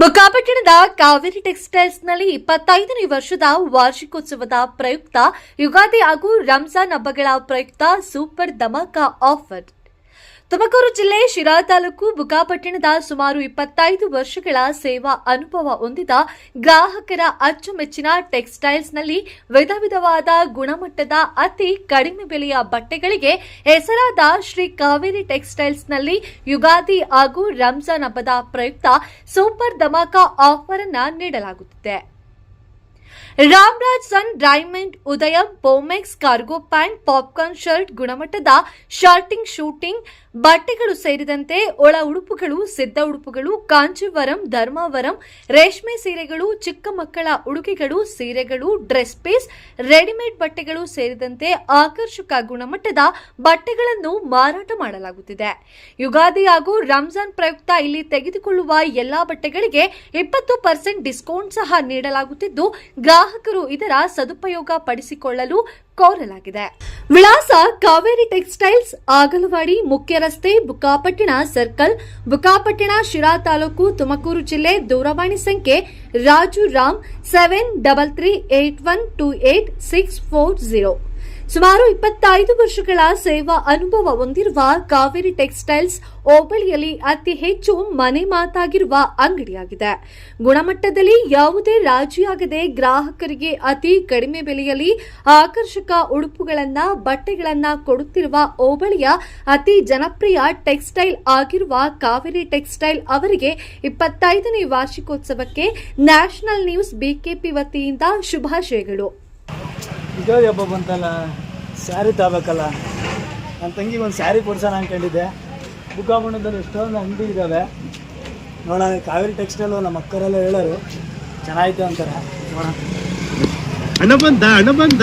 ಬುಕ್ಕಾಪಟ್ಟಣದ ಕಾವೇರಿ ಟೆಕ್ಸ್ಟೈಲ್ಸ್ನಲ್ಲಿ ಇಪ್ಪತ್ತೈದನೇ ವರ್ಷದ ವಾರ್ಷಿಕೋತ್ಸವದ ಪ್ರಯುಕ್ತ ಯುಗಾದಿ ಹಾಗೂ ರಂಜಾನ್ ಹಬ್ಬಗಳ ಪ್ರಯುಕ್ತ ಸೂಪರ್ ಧಮಾಕ ಆಫರ್. ತುಮಕೂರು ಜಿಲ್ಲೆ ಶಿರಾ ತಾಲೂಕು ಬುಕಾಪಟ್ಟಣದ ಸುಮಾರು ಇಪ್ಪತ್ತೈದು ವರ್ಷಗಳ ಸೇವಾ ಅನುಭವ ಹೊಂದಿದ ಗ್ರಾಹಕರ ಅಚ್ಚುಮೆಚ್ಚಿನ ಟೆಕ್ಸ್ಟೈಲ್ಸ್ನಲ್ಲಿ ವಿಧ ವಿಧವಾದ ಗುಣಮಟ್ಟದ ಅತಿ ಕಡಿಮೆ ಬೆಲೆಯ ಬಟ್ಟೆಗಳಿಗೆ ಹೆಸರಾದ ಶ್ರೀ ಕಾವೇರಿ ಟೆಕ್ಸ್ಟೈಲ್ಸ್ನಲ್ಲಿ ಯುಗಾದಿ ಹಾಗೂ ರಂಜಾನ್ ಹಬ್ಬದ ಪ್ರಯುಕ್ತ ಸೂಪರ್ ಧಮಾಕ ಆಫರ್ ಅನ್ನ ನೀಡಲಾಗುತ್ತಿದೆ. Ramraj Sun, Diamond, Udayam Bomex cargo pant popcorn shirt, ಗುಣಮಟ್ಟದ ಶಾರ್ಟಿಂಗ್, ಶೂಟಿಂಗ್ ಬಟ್ಟೆಗಳು ಸೇರಿದಂತೆ ಒಳ ಉಡುಪುಗಳು, ಸಿದ್ಧ ಉಡುಪುಗಳು, ಕಾಂಚೀವರಂ, ಧರ್ಮಾವರಂ, ರೇಷ್ಮೆ ಸೀರೆಗಳು, ಚಿಕ್ಕ ಮಕ್ಕಳ ಉಡುಗೆಗಳು, ಸೀರೆಗಳು, ಡ್ರೆಸ್ ಪೀಸ್, ರೆಡಿಮೇಡ್ ಬಟ್ಟೆಗಳು ಸೇರಿದಂತೆ ಆಕರ್ಷಕ ಗುಣಮಟ್ಟದ ಬಟ್ಟೆಗಳನ್ನು ಮಾರಾಟ ಮಾಡಲಾಗುತ್ತಿದೆ. ಯುಗಾದಿ ಹಾಗೂ ರಂಜಾನ್ ಪ್ರಯುಕ್ತ ಇಲ್ಲಿ ತೆಗೆದುಕೊಳ್ಳುವ ಎಲ್ಲಾ ಬಟ್ಟೆಗಳಿಗೆ ಇಪ್ಪತ್ತು ಪರ್ಸೆಂಟ್ ಡಿಸ್ಕೌಂಟ್ ಸಹ ನೀಡಲಾಗುತ್ತಿದ್ದು ಗ್ರಾಹಕರು ಇದರ ಸದುಪಯೋಗ ಪಡಿಸಿಕೊಳ್ಳಲು ಕೋರಲಾಗಿದೆ. ವಿಳಾಸ ಕಾವೇರಿ ಟೆಕ್ಸ್ಟೈಲ್ಸ್, ಆಗಲವಾಡಿ, ಮುಖ್ಯ ರಸ್ತೆ ಬುಕ್ಕಾಪಟ್ಟಣ ಸರ್ಕಲ್ ಬುಕ್ಕಾಪಟ್ಟಣ ಶಿರಾ ತಾಲೂಕು, ತುಮಕೂರು ಜಿಲ್ಲೆ, ದೂರವಾಣಿ ಸಂಖ್ಯೆ Raju Ram seven double three eight one two eight six four zero ಸುಮಾರು ಇಪ್ಪತ್ತೈದು ವರ್ಷಗಳ ಸೇವಾ ಅನುಭವ ಹೊಂದಿರುವ ಕಾವೇರಿ ಟೆಕ್ಸ್ಟೈಲ್ಸ್ ಹೋಬಳಿಯಲ್ಲಿ ಅತಿ ಹೆಚ್ಚು ಮನೆ ಮಾತಾಗಿರುವ ಅಂಗಡಿಯಾಗಿದೆ. ಗುಣಮಟ್ಟದಲ್ಲಿ ಯಾವುದೇ ರಾಜಿಯಾಗದೆ ಗ್ರಾಹಕರಿಗೆ ಅತಿ ಕಡಿಮೆ ಬೆಲೆಯಲ್ಲಿ ಆಕರ್ಷಕ ಉಡುಪುಗಳನ್ನ, ಬಟ್ಟೆಗಳನ್ನ ಕೊಡುತ್ತಿರುವ ಹೋಬಳಿಯ ಅತಿ ಜನಪ್ರಿಯ ಟೆಕ್ಸ್ಟೈಲ್ ಆಗಿರುವ ಕಾವೇರಿ ಟೆಕ್ಸ್ಟೈಲ್ ಅವರಿಗೆ ಇಪ್ಪತ್ತೈದನೇ ವಾರ್ಷಿಕೋತ್ಸವಕ್ಕೆ ನ್ಯಾಷನಲ್ ನ್ಯೂಸ್ ಬಿಕೆಪಿ ವತಿಯಿಂದ ಶುಭಾಶಯಗಳು. ಯುಗಾದಿ ಹಬ್ಬ ಬಂತಲ್ಲ, ಸ್ಯಾರಿ ತಗೋಬೇಕಲ್ಲ ನನ್ನ ತಂಗಿಗೆ ಒಂದು ಸ್ಯಾರಿ ಕೊಡ್ಸೋಣ ಅಂದ್ಕೊಂಡಿದ್ದೆ ಬುಕ್ಕಾಬಣ್ಣದಲ್ಲಿ ಎಷ್ಟೊಂದು ಅಂಗಡಿ ಇದ್ದಾವೆ ನೋಡೋಣ, ಕಾವೇರಿ ಟೆಕ್ಸ್ಟೈಲು ನಮ್ಮ ಅಕ್ಕರೆಲ್ಲ ಹೇಳೋರು ಚೆನ್ನಾಗಿತ್ತು ಅಂತಾರೆ. ನೋಡೋಣ ಅಣ್ಣ ಬಂದ ಅಣ್ಣ ಬಂದ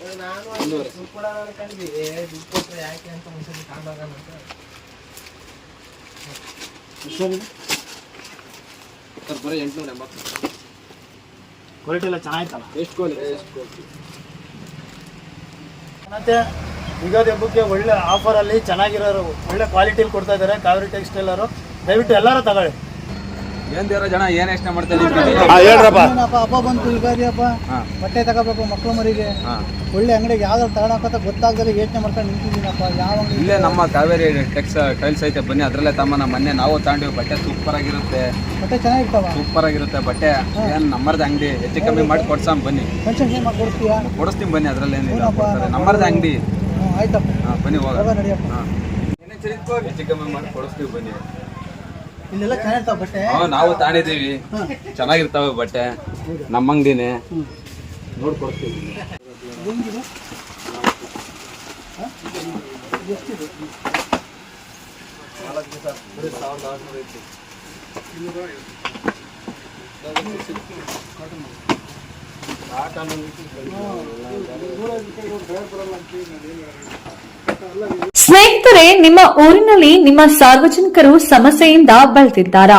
ನಲವತ್ತು ಬರೀ ಒಂದೂವರೆ. ಸರಿ ಸರ್ ಸಾವಿರದ ಇನ್ನೂರು ಬರೆ ಒಂದೂವರೆ ಎಷ್ಟೊಂದಿದೆ ಸರ್ ಬರೀ ಎಂಟುನೂರ ಎಂಬತ್ತು. ಕ್ವಾಲಿಟಿ ಎಲ್ಲ ಚೆನ್ನಾಗಿತ್ತಲ್ಲ? ಎಷ್ಟು ಕ್ವಾಲಿಟಿ ಎಷ್ಟು ಕ್ವಾಲಿಟಿ ಮತ್ತೆ ಯುಗಾದಿ ಹಬ್ಬಕ್ಕೆ ಒಳ್ಳೆ ಆಫರಲ್ಲಿ ಚೆನ್ನಾಗಿರೋರು ಒಳ್ಳೆ ಕ್ವಾಲಿಟಿ ಕೊಡ್ತಾ ಇದ್ದಾರೆ ಕಾವೇರಿ ಟೆಕ್ಸ್ಟೈಲರು ದಯವಿಟ್ಟು ಎಲ್ಲರೂ ತಗೊಳ್ಳಿ. ಹೇಳ್ರಪ್ಪ. ಹಬ್ಬ ಬಂತು ಯುಗಾದಿ ಹಬ್ಬ ಹಾ. ಬಟ್ಟೆ ತಗೋಬೇಕು ಮಕ್ಳು ಮರಿಗೆ ಒಳ್ಳೆ ಅಂಗಡಿಗೆ ಯಾವ್ದಾರು ತಗೊಳಕಂತ ಗೊತ್ತಾಗ್ದಲ್ಲಿ ಯೋಚನೆ ಮಾಡ್ಕೊಂಡು ನಿಂತಿದ್ದೀನಪ್ಪ. ಯಾವ ಇಲ್ಲೇ ನಮ್ಮ ಕಾವೇರಿ ಟೆಕ್ಸ್ ಟೈಲ್ಸ್ ಐತೆ ಬನ್ನಿ ಅದ್ರಲ್ಲೇ ತಮ್ಮ ಮೊನ್ನೆ ನಾವು ತಗೊಂಡಿವಿ ಬಟ್ಟೆ ಸೂಪರ್ ಆಗಿರುತ್ತೆ ಬಟ್ಟೆ ಚೆನ್ನಾಗಿರ್ತಾವ? ಸೂಪರ್ ಆಗಿರುತ್ತೆ ಬಟ್ಟೆ ಏನ್ ನಮ್ಮರ್ದ ಅಂಗಡಿ ಹೆಚ್ಚು ಕಮ್ಮಿ ಮಾಡಿ ಕೊಡ್ಸಮ್ ಬನ್ನಿ. ಕೊಡ್ತೀಯಾ? ಕೊಡಿಸ್ತೀನಿ ಬನ್ನಿ ಅದ್ರಲ್ಲೇನಿಲ್ಲ ಏನಿಲ್ಲ ನಮ್ಮರ್ದ ಅಂಗಡಿ. ಆಯ್ತಪ್ಪ. ಬನ್ನಿ ಹೋಗ ನಡಿಯಪ್ಪ. ಹೆಚ್ಚು ಕಮ್ಮಿ ಮಾಡಿ ಕೊಡಿಸ್ತೀವಿ ಬನ್ನಿ. ಇಲ್ಲೆಲ್ಲ ಚೆನ್ನಾಗಿರ್ತಾವ ಬಟ್ಟೆ? ಹಾ, ನಾವು ತಾಣಿದೀವಿ ಚೆನ್ನಾಗಿರ್ತಾವೆ ಬಟ್ಟೆ ನಮ್ಮ ಅಂಗಡಿನೇ. ನೋಡ್ಕೊಡ್ತೀವಿ ಹೆಂಗಿದೆ ಹಾ? ಎಷ್ಟಿದೆ? ಸ್ನೇಹಿತರೆ ನಿಮ್ಮ ಊರಿನಲ್ಲಿ ನಿಮ್ಮ ಸಾರ್ವಜನಿಕರು ಸಮಸ್ಯೆಯಿಂದ ಬಳಲಿದ್ದಾರಾ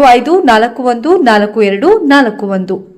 ಐದು ನಾಲ್ಕು ಒಂದು ನಾಲ್ಕು ಎರಡು ನಾಲ್ಕು ಒಂದು.